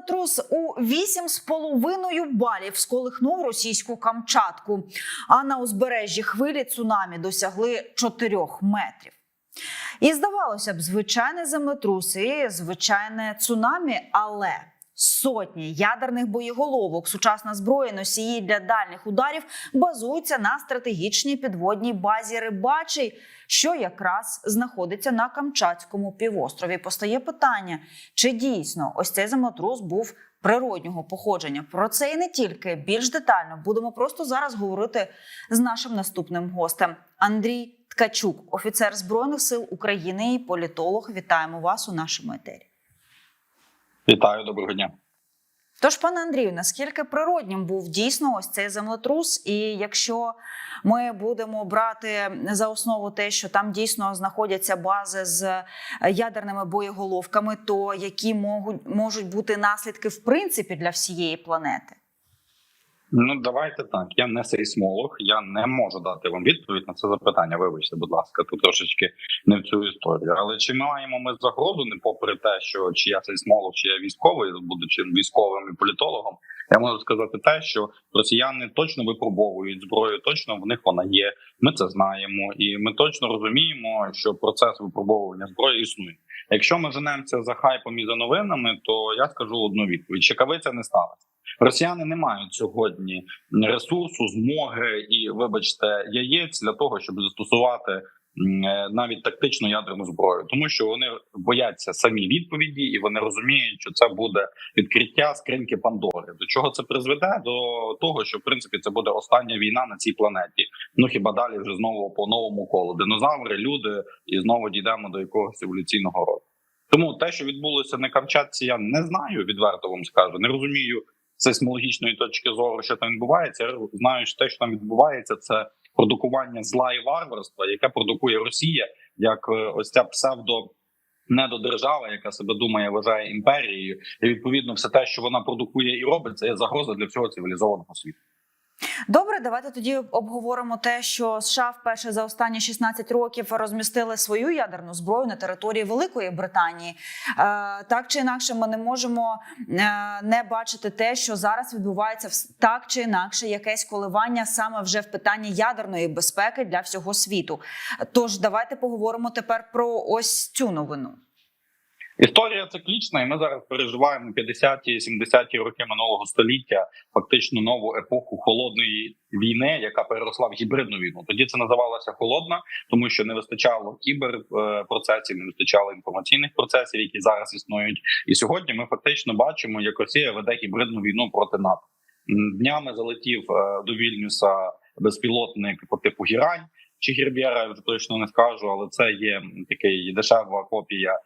Землетрус у 8,5 балів сколихнув російську Камчатку, а на узбережжі хвилі цунамі досягли 4 метрів. І здавалося б, звичайне землетрус і звичайне цунамі, але сотні ядерних боєголовок, сучасна зброя, носії для дальніх ударів базуються на стратегічній підводній базі Рибачий, що якраз знаходиться на Камчатському півострові. Постає питання, чи дійсно ось цей землетрус був природнього походження. Про це і не тільки більш детально будемо просто зараз говорити з нашим наступним гостем Андрій Ткачук, офіцер збройних сил України і політолог. Вітаємо вас у нашому етері. Вітаю, доброго дня. Тож, пане Андрію, наскільки природнім був дійсно ось цей землетрус? І якщо ми будемо брати за основу те, що там дійсно знаходяться бази з ядерними боєголовками, то які можуть, бути наслідки в принципі для всієї планети? Ну давайте так. Я не сейсмолог, я не можу дати вам відповідь на це запитання. Вибачте, будь ласка, тут трошечки не в цю історію. Але чи маємо ми загрозу, не попри те, що чи я сейсмолог, чи я військовий, будучи військовим і політологом, я можу сказати те, що росіяни точно випробовують зброю, точно в них вона є. Ми це знаємо, і ми точно розуміємо, що процес випробовування зброї існує. Якщо ми женемося за хайпом і за новинами, то я скажу одну відповідь: чекавиця не сталася. Росіяни не мають сьогодні ресурсу, змоги і, вибачте, яєць для того, щоб застосувати е, навіть тактичну ядерну зброю, тому що вони бояться самі відповіді, і вони розуміють, що це буде відкриття скриньки Пандори. До чого це призведе? До того, що в принципі це буде остання війна на цій планеті. Ну хіба далі вже знову по новому колу динозаври, люди, і знову дійдемо до якогось еволюційного роду. Тому те, що відбулося на Камчатці, я не знаю, відверто вам скажу. Не розумію сейсмологічної точки зору, що там відбувається. Я знаю, що те, що там відбувається, це продукування зла і варварства, яке продукує Росія, як е, ось ця псевдо. Недодержава, яка себе думає, вважає імперією, і відповідно все те, що вона продукує і робить, це є загроза для всього цивілізованого світу. Добре, давайте тоді обговоримо те, що США вперше за останні 16 років розмістили свою ядерну зброю на території Великої Британії. Е, Так чи інакше, ми не можемо е, не бачити те, що зараз відбувається вс- так чи інакше якесь коливання саме вже в питанні ядерної безпеки для всього світу. Тож давайте поговоримо тепер про ось цю новину. Історія циклічна, і ми зараз переживаємо 50-ті, 70-ті роки минулого століття, фактично нову епоху холодної війни, яка переросла в гібридну війну. Тоді це називалося холодна, тому що не вистачало кіберпроцесів, не вистачало інформаційних процесів, які зараз існують. І сьогодні ми фактично бачимо, як Росія веде гібридну війну проти НАТО. Днями залетів е, до Вільнюса безпілотник по типу Гірань чи Гірбєра, я вже точно не скажу, але це є такий дешева копія е,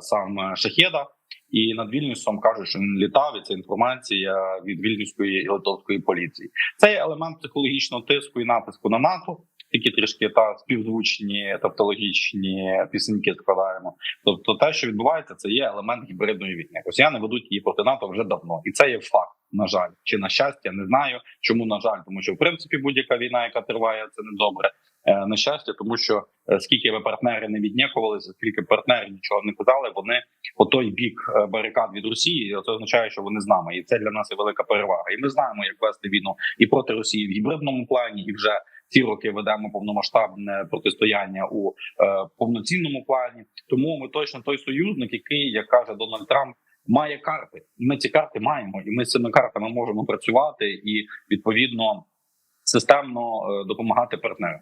сам Шахеда. І над Вільнюсом кажуть, що він літав. І це інформація від вільнюської і поліції. Це елемент психологічного тиску і натиску на НАТО. Такі трішки та співзвучні тавтологічні пісеньки складаємо. Тобто, те, що відбувається, це є елемент гібридної війни. Росіяни ведуть її проти НАТО вже давно, і це є факт. На жаль, чи на щастя, не знаю. Чому на жаль, тому що в принципі будь-яка війна, яка триває, це не добре. Е, На щастя, тому що е, скільки ви партнери не віднякувалися, скільки партнери нічого не казали, вони по той бік е, барикад від Росії. Це означає, що вони з нами, і це для нас є велика перевага. І ми знаємо, як вести війну і проти Росії в гібридному плані, і вже ці роки ведемо повномасштабне протистояння у е, повноцінному плані. Тому ми точно той союзник, який, як каже Дональд Трамп, має карти, і ми ці карти маємо, і ми з цими картами можемо працювати і відповідно системно е, допомагати партнерам.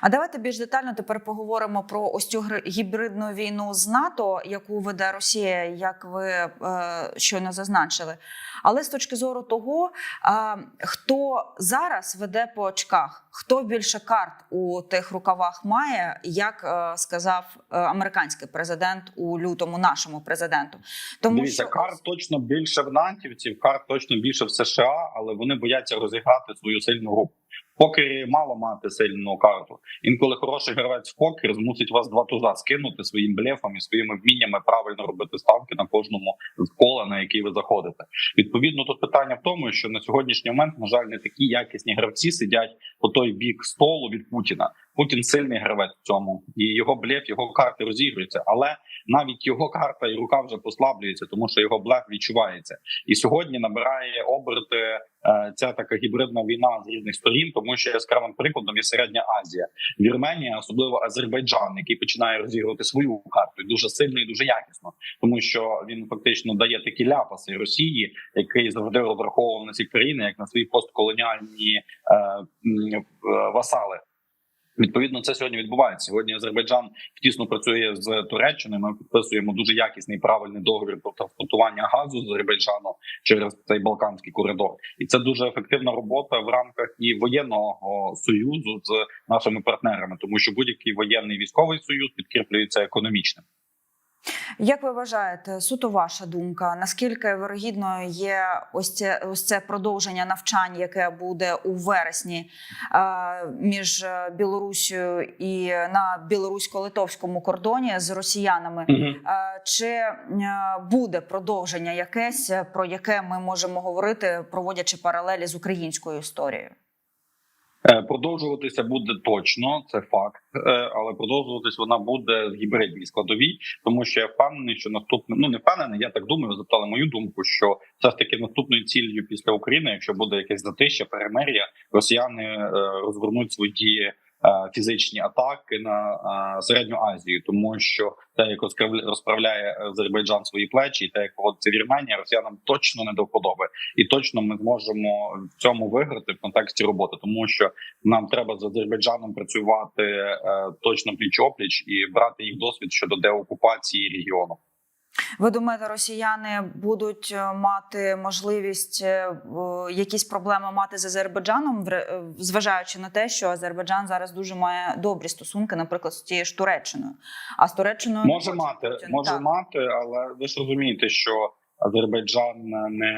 А давайте більш детально тепер поговоримо про ось цю гібридну війну з НАТО, яку веде Росія, як ви е, щойно зазначили. Але з точки зору того, е, хто зараз веде по очках, хто більше карт у тих рукавах має, як е, сказав е, американський президент у лютому нашому президенту. Тому Дивіться, що карт точно більше в нантівців, карт точно більше в США, але вони бояться розіграти свою сильну руку. Покері мало мати сильну карту. Інколи хороший гравець в покер змусить вас два туза скинути своїм блефом і своїми вміннями правильно робити ставки на кожному з кола, на який ви заходите. Відповідно, тут питання в тому, що на сьогоднішній момент, на жаль, не такі якісні гравці сидять по той бік столу від Путіна. Путін сильний гравець в цьому, і його блеф, його карти розігруються. Але навіть його карта і рука вже послаблюється, тому що його блеф відчувається. І сьогодні набирає оберти е, ця така гібридна війна з різних сторін, тому що яскравим прикладом є середня Азія, Вірменія, особливо Азербайджан, який починає розігрувати свою карту дуже сильно і дуже якісно, тому що він фактично дає такі ляпаси Росії, який завжди враховував на ці країни як на свої постколоніальні е, е, васали. Відповідно, це сьогодні відбувається. Сьогодні Азербайджан тісно працює з Туреччиною. Ми підписуємо дуже якісний правильний договір про транспортування газу з Азербайджану через цей Балканський коридор, і це дуже ефективна робота в рамках і воєнного союзу з нашими партнерами, тому що будь-який воєнний військовий союз підкріплюється економічним. Як ви вважаєте, суто ваша думка? Наскільки вирогідною є ось це ось це продовження навчань, яке буде у вересні е, між Білорусією і на білорусько-литовському кордоні з росіянами? Е, Чи е, буде продовження якесь, про яке ми можемо говорити, проводячи паралелі з українською історією? Е, Продовжуватися буде точно, це факт, Е, але продовжуватись вона буде в гібридній складовій, тому що я впевнений, що наступне ну не впевнений. Я так думаю. Запитали мою думку, що все ж таки наступною ціллю після України, якщо буде якесь затища, перемир'я, росіяни е, розвернуть свої е, фізичні атаки на е, середню Азію, тому що те, як розправля- розправляє Азербайджан свої плечі, і те, як поводиться Вірменія, росіянам точно не до вподоби, і точно ми зможемо в цьому виграти в контексті роботи, тому що нам треба з Азербайджаном працювати е, точно пліч опліч і брати їх досвід щодо деокупації регіону. Ви думаєте, росіяни будуть е, мати можливість е, якісь проблеми мати з Азербайджаном, е, зважаючи на те, що Азербайджан зараз дуже має добрі стосунки, наприклад, з тією ж Туреччиною. А з Туреччиною Може мати, Путін. може Так. мати, але ви ж розумієте, що Азербайджан не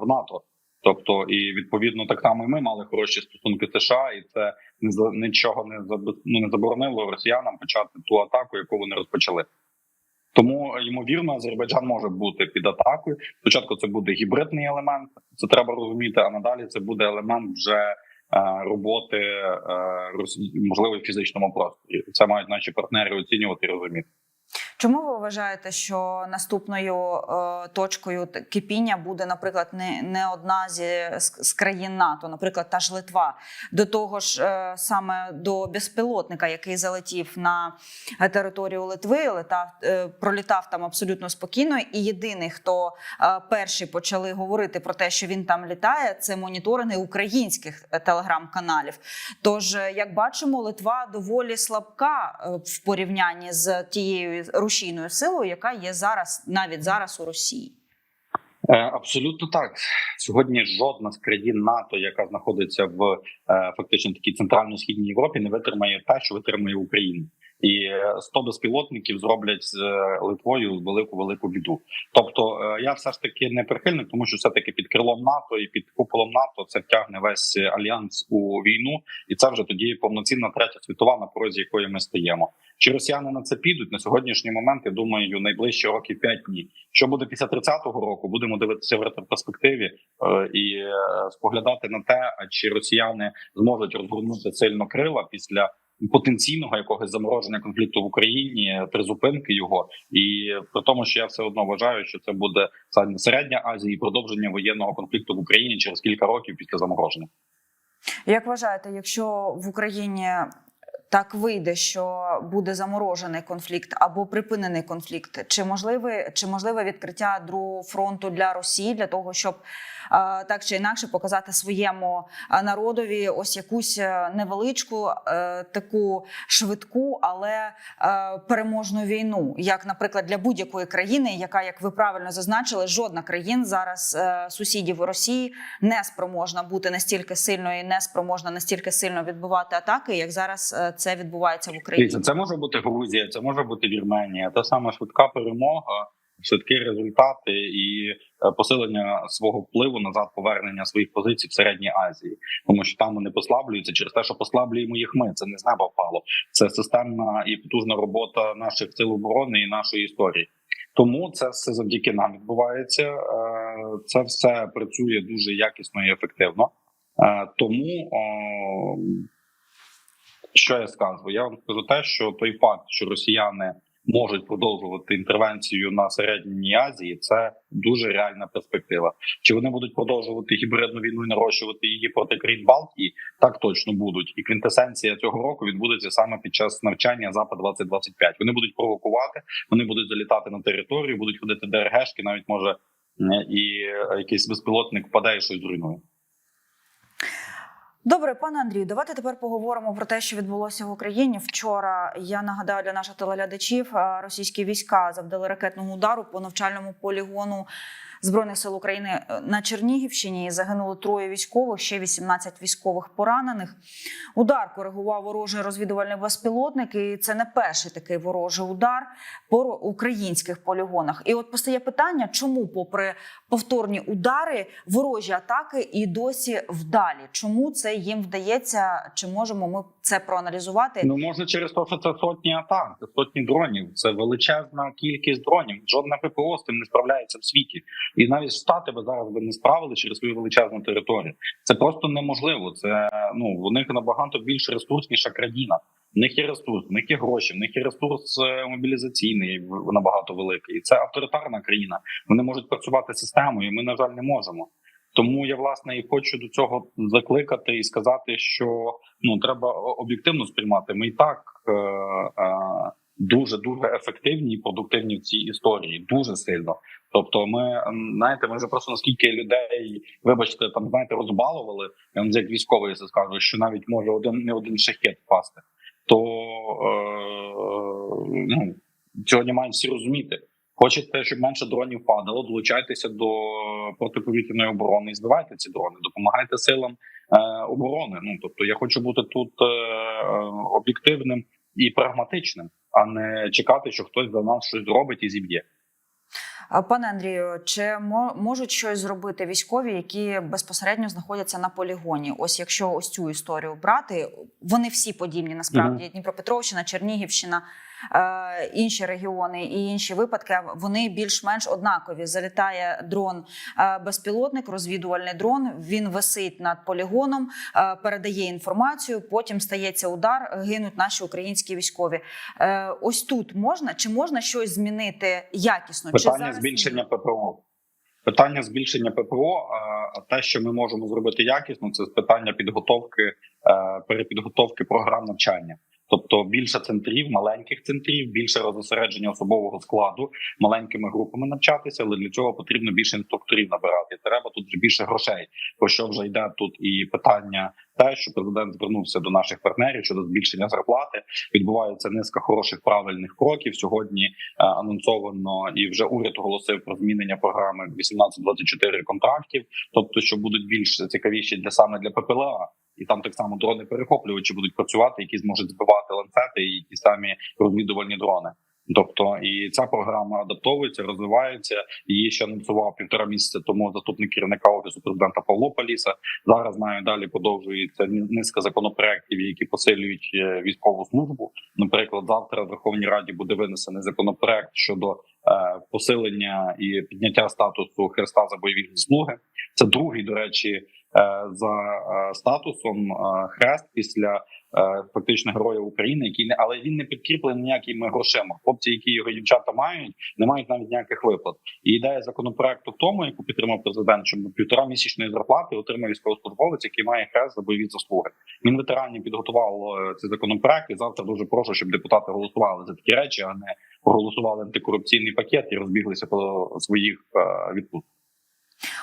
в НАТО. Тобто, і відповідно так само і ми мали хороші стосунки США, і це нічого ну, не заборонило росіянам почати ту атаку, яку вони розпочали. Тому ймовірно, Азербайджан може бути під атакою. Спочатку це буде гібридний елемент, це треба розуміти. А надалі це буде елемент вже е, роботи е, можливо, в фізичному просторі. Це мають наші партнери оцінювати і розуміти. Чому ви вважаєте, що наступною е, точкою кипіння буде, наприклад, не, не одна зі з, країн НАТО, наприклад, та ж Литва, до того ж, е, саме до безпілотника, який залетів на е, територію Литви, летав е, пролітав там абсолютно спокійно. І єдиний, хто е, перші почали говорити про те, що він там літає, це моніторинги українських е, телеграм-каналів. Тож, е, як бачимо, Литва доволі слабка в порівнянні з тією рушійною силою, яка є зараз навіть зараз у Росії. Е, Абсолютно так. Сьогодні жодна з країн НАТО, яка знаходиться в е, фактично такій центрально-східній Європі, не витримає те, що витримує Україна. І е, 100 безпілотників зроблять з е, Литвою велику велику біду. Тобто е, я все ж таки не прихильник, тому що все таки під крилом НАТО і під куполом НАТО це втягне весь альянс у війну, і це вже тоді повноцінна третя світова, на порозі якої ми стоїмо. Чи росіяни на це підуть на сьогоднішній момент? Я думаю, найближчі років 5 ні. Що буде після 30-го року? Будемо дивитися в ретроспективі е, і споглядати на те, чи росіяни зможуть розгорнути сильно крила після потенційного якогось замороження конфлікту в Україні, призупинки його, і при тому, що я все одно вважаю, що це буде саме середня Азія і продовження воєнного конфлікту в Україні через кілька років після замороження. Як вважаєте, якщо в Україні так вийде, що буде заморожений конфлікт або припинений конфлікт, чи можливе, чи можливе відкриття другого фронту для Росії для того, щоб е, так чи інакше показати своєму е, народові ось якусь е, невеличку, таку швидку, але переможну війну, як, наприклад, для будь-якої країни, яка, як ви правильно зазначили, жодна країн зараз сусідів Росії не спроможна бути настільки сильною, і не спроможна настільки сильно відбувати атаки, як зараз е, це відбувається в Україні. Це може бути Грузія, це може бути Вірменія. Та сама швидка перемога, швидкі результати і е, посилення свого впливу назад, повернення своїх позицій в середній Азії, тому що там вони послаблюються через те, що послаблюємо їх. Ми це не з неба впало. Це системна і потужна робота наших сил оборони і нашої історії. Тому це все завдяки нам відбувається. Е, Це все працює дуже якісно і ефективно. Е, Тому Що я скажу? Я вам скажу те, що той факт, що росіяни можуть продовжувати інтервенцію на середній Азії, це дуже реальна перспектива. Чи вони будуть продовжувати гібридну війну і нарощувати її проти країн Балтії? Так точно будуть. І квінтесенція цього року відбудеться саме під час навчання запад 2025 Вони будуть провокувати, вони будуть залітати на територію, будуть ходити ДРГшки, навіть може і е, якийсь безпілотник впаде і щось зруйнує. Добре, пане Андрію, давайте тепер поговоримо про те, що відбулося в Україні. Вчора я нагадаю для наших телеглядачів, російські війська завдали ракетного удару по навчальному полігону збройних сил України е, на Чернігівщині. Загинуло троє військових, ще 18 військових поранених. Удар коригував ворожий розвідувальний безпілотник, і це не перший такий ворожий удар по українських полігонах. І от постає питання, чому, попри повторні удари, ворожі атаки і досі вдалі. Чому це їм вдається? Чи можемо ми це проаналізувати? Ну може через те, що це сотні атак, сотні дронів. Це величезна кількість дронів. Жодна ППО з тим не справляється в світі, і навіть штати би зараз би не справили через свою величезну територію. Це просто неможливо. Це ну у них набагато більш ресурсніша країна. В них є ресурс, в них є гроші, в них є ресурс е, мобілізаційний набагато великий. І це авторитарна країна. Вони можуть працювати системою. Ми на жаль не можемо. Тому я власне і хочу до цього закликати і сказати, що ну треба об'єктивно сприймати. Ми і так е, е, дуже дуже ефективні і продуктивні в цій історії, дуже сильно. Тобто, ми знаєте, ми вже просто наскільки людей, вибачте, там знаєте, розбалували. Я вам як військовий це скажу, що навіть може один не один шахет впасти. То е, ну сьогодні мають всі розуміти. Хочете, щоб менше дронів падало, долучайтеся до протиповітряної оборони і збивайте ці дрони, допомагайте силам е, оборони. Ну тобто, я хочу бути тут е, е, об'єктивним і прагматичним, а не чекати, що хтось до нас щось зробить і зіб'є. Пане Андрію, чи мо- можуть щось зробити військові, які безпосередньо знаходяться на полігоні? Ось якщо ось цю історію брати, вони всі подібні насправді Дніпропетровщина, Чернігівщина, інші регіони і інші випадки вони більш-менш однакові. Залітає дрон е, безпілотник, розвідувальний дрон. Він висить над полігоном, е, передає інформацію. Потім стається удар, гинуть наші українські військові. Е, ось тут можна чи можна щось змінити якісно? чи зараз збільшення ППО. Питання збільшення ППО. А те, що ми можемо зробити якісно, це питання підготовки е, перепідготовки програм навчання. Тобто більше центрів, маленьких центрів, більше розосередження особового складу, маленькими групами навчатися, але для цього потрібно більше інструкторів набирати. Треба тут вже більше грошей. Про що вже йде тут і питання, те, що президент звернувся до наших партнерів щодо збільшення зарплати. Відбувається низка хороших правильних кроків. Сьогодні е, анонсовано і вже уряд оголосив про змінення програми 18-24 контрактів, тобто що будуть більш цікавіші для саме для ППЛА. І там так само дрони перехоплювачі будуть працювати, які зможуть збивати ланцети і ті самі розвідувальні дрони. Тобто, і ця програма адаптовується, розвивається. Її ще анонсував півтора місяця тому заступник керівника офісу президента Павло Паліса. Зараз знаю, далі продовжується ні- низка законопроєктів, які посилюють е, військову службу. Наприклад, завтра в Верховній Раді буде винесений законопроект щодо е, посилення і підняття статусу Хреста за бойові заслуги. Це другий, до речі, за е, статусом е, хрест після е, фактично героїв України, який не але він не підкріплений ніякими грошима. Хлопці, які його дівчата мають, не мають навіть ніяких виплат. І ідея законопроекту в тому, яку підтримав президент, що півтора місячної зарплати отримає військовослужбовець, який має хрест за бойові заслуги. Він ветеранів підготував е, цей законопроект. І завтра дуже прошу, щоб депутати голосували за такі речі, а не проголосували антикорупційний пакет і розбіглися по своїх е, відпустках.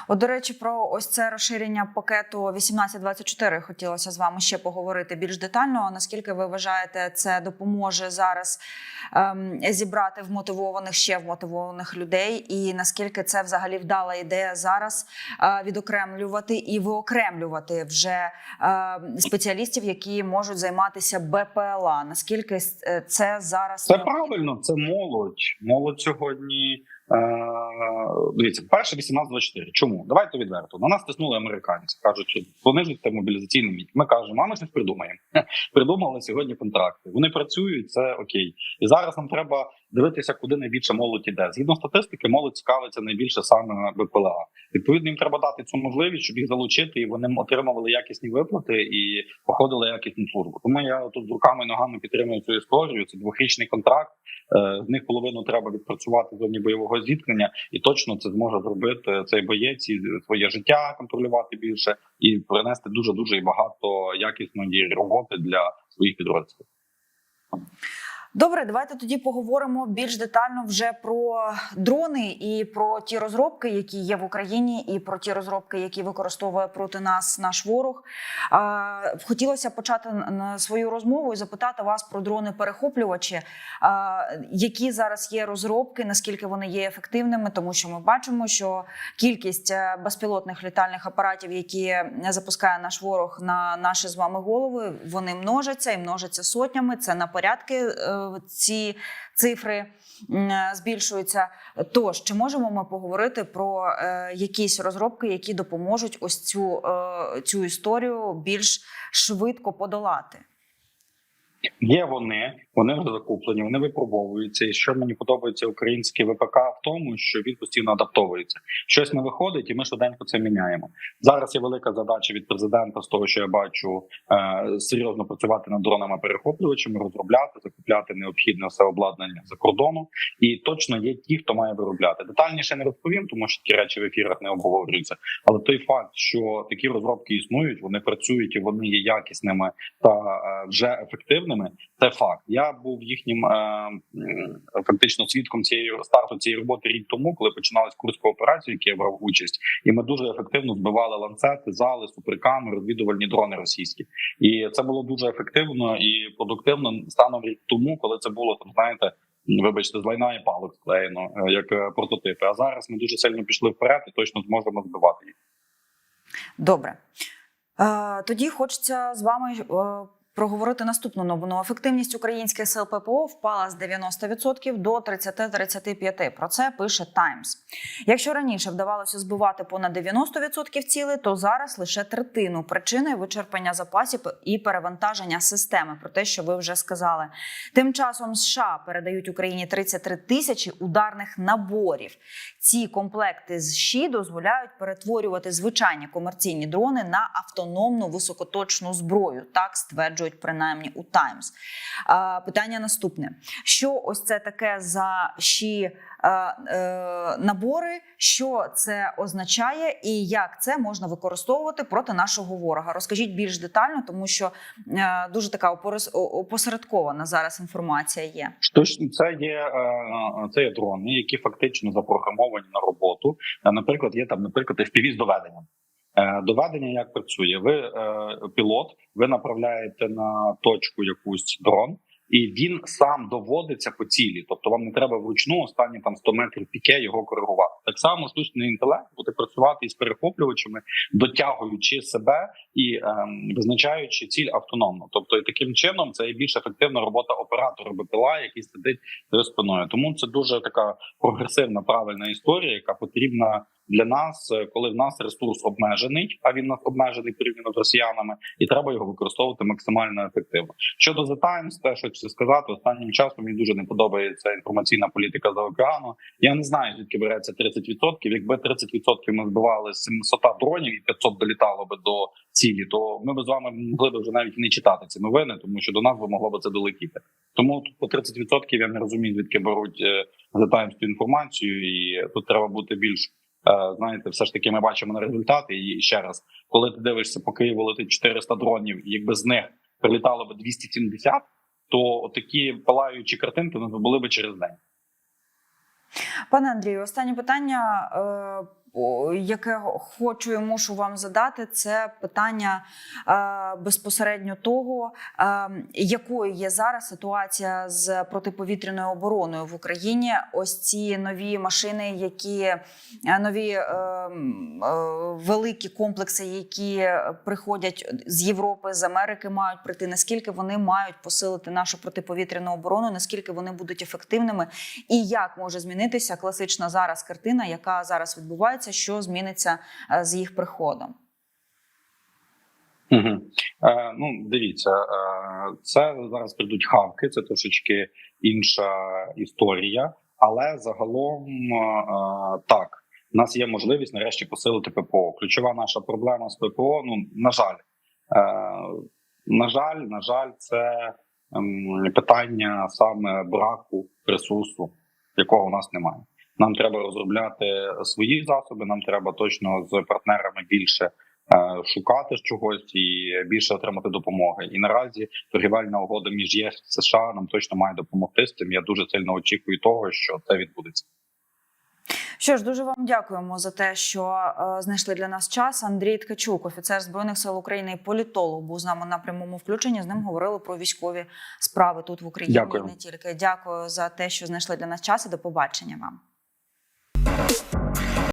От, до речі, про ось це розширення пакету 1824 хотілося з вами ще поговорити більш детально. Наскільки ви вважаєте, це допоможе зараз ем, зібрати вмотивованих ще вмотивованих людей, і наскільки це взагалі вдала ідея зараз е, відокремлювати і виокремлювати вже е, спеціалістів, які можуть займатися БПЛА? Наскільки е, це зараз Це правильно, це молодь. Молодь сьогодні. Е, дивіться, перше 18-24. Чому? Давайте відверто. На нас тиснули американці. Кажуть, понижуйте мобілізаційний вік. Ми кажемо, а ми щось придумаємо. Придумали сьогодні контракти. Вони працюють, це окей. І зараз нам треба дивитися, куди найбільше молодь іде. Згідно статистики, молодь цікавиться найбільше саме БПЛА. Відповідно, їм треба дати цю можливість, щоб їх залучити, і вони отримували якісні виплати і проходили якісну службу. Тому я тут з руками і ногами підтримую цю історію. Це двохрічний контракт. Е, З них половину треба відпрацювати в зоні бойового зіткнення, і точно це зможе зробити цей боєць і своє життя контролювати більше і принести дуже дуже багато якісної роботи для своїх підрозділів. Добре, давайте тоді поговоримо більш детально вже про дрони і про ті розробки, які є в Україні, і про ті розробки, які використовує проти нас наш ворог. Хотілося почати свою розмову і запитати вас про дрони перехоплювачі. Які зараз є розробки, наскільки вони є ефективними, тому що ми бачимо, що кількість е, безпілотних літальних апаратів, які запускає наш ворог на наші з вами голови, вони множаться і множаться сотнями. Це на порядки е, ці цифри е, збільшуються. Тож, чи можемо ми поговорити про е, якісь розробки, які допоможуть ось цю, е, цю історію більш швидко подолати? Є вони, вони вже закуплені, вони випробовуються. І що мені подобається український ВПК в тому, що він постійно адаптовується. Щось не виходить, і ми швиденько це міняємо. Зараз є велика задача від президента з того, що я бачу, е, серйозно працювати над дронами перехоплювачами, розробляти, закупляти необхідне все обладнання за кордону. І точно є ті, хто має виробляти. Детальніше не розповім, тому що такі речі в ефірах не обговорюються. Але той факт, що такі розробки існують, вони працюють і вони є якісними та е, вже ефективними. Це факт. Я був їхнім е, фактично свідком цієї старту цієї роботи рік тому, коли починалась курська операція, в я брав участь, і ми дуже ефективно збивали ланцети, зали, суперками, розвідувальні дрони російські. І це було дуже ефективно і продуктивно станом рік тому, коли це було там, знаєте. Вибачте, з лайна і палок склеєно е, як е, прототипи. А зараз ми дуже сильно пішли вперед і точно зможемо збивати їх. Добре. Е, тоді хочеться з вами проговорити наступну новину. Ефективність українських сил ППО впала з 90% до 30-35%. Про це пише Times. Якщо раніше вдавалося збивати понад 90% цілей, то зараз лише третину причиною вичерпання запасів і перевантаження системи. Про те, що ви вже сказали. Тим часом США передають Україні 33 тисячі ударних наборів. Ці комплекти з ЩІ дозволяють перетворювати звичайні комерційні дрони на автономну високоточну зброю. Так стверджують принаймні у Таймс. Питання наступне: що ось це таке за ЩІ набори? Що це означає, і як це можна використовувати проти нашого ворога? Розкажіть більш детально, тому що е, дуже така опосередкована зараз інформація є. Штучно це є е, це є дрони, які фактично запрограмовані на роботу. Е, Наприклад, є там, наприклад, FPV з доведенням. Е, Доведення як працює? Ви е, пілот, ви направляєте на точку якусь дрон, і він сам доводиться по цілі. Тобто вам не треба вручну останні там 100 метрів піке його коригувати. Так само штучний інтелект буде працювати із перехоплювачами, дотягуючи себе і ем, визначаючи ціль автономно. Тобто, і таким чином це є більш ефективна робота оператора БПЛА, який сидить за спиною. Тому це дуже така прогресивна, правильна історія, яка потрібна для нас, е, коли в нас ресурс обмежений, а він нас обмежений порівняно з росіянами, і треба його використовувати максимально ефективно. Щодо The Times, те, що хочу сказати, останнім часом мені дуже не подобається інформаційна політика за океану. Я не знаю, звідки береться 30%. Якби 30% ми збивали з 700 дронів і 500 долітало би до цілі, то ми б з вами могли б вже навіть не читати ці новини, тому що до нас би могло би це долетіти. Тому по 30% я не розумію, звідки беруть е, Times цю інформацію, і тут треба бути більш. Е, Знаєте, все ж таки ми бачимо на результати. І ще раз, коли ти дивишся по Києву летить 400 дронів, якби з них прилітало б 270, то такі палаючі картинки були би через день. Пане Андрію, останнє питання, е, яке хочу і мушу вам задати, це питання е, безпосередньо того, е, якою є зараз ситуація з протиповітряною обороною в Україні. Ось ці нові машини, які е, нові великі комплекси, які приходять з Європи, з Америки, мають прийти. Наскільки вони мають посилити нашу протиповітряну оборону, наскільки вони будуть ефективними, і як може змінитися класична зараз картина, яка зараз відбувається, що зміниться е, з їх приходом? Угу. Е, ну, дивіться, е, це зараз прийдуть хавки, це трошечки інша історія, але загалом е, так. У нас є можливість нарешті посилити ППО. Ключова наша проблема з ППО. Ну на жаль, е, на жаль, на жаль, це ем, питання саме браку ресурсу, якого у нас немає. Нам треба розробляти свої засоби. Нам треба точно з партнерами більше е, шукати чогось і більше отримати допомоги. І наразі торгівельна угода між ЄС і США нам точно має допомогти з цим. Я дуже сильно очікую того, що це відбудеться. Що ж, дуже вам дякуємо за те, що е, знайшли для нас час. Андрій Ткачук, офіцер збройних сил України і політолог, був з нами на прямому включенні. З ним говорили про військові справи тут в Україні. Дякую. Не тільки дякую за те, що знайшли для нас час. і До побачення вам.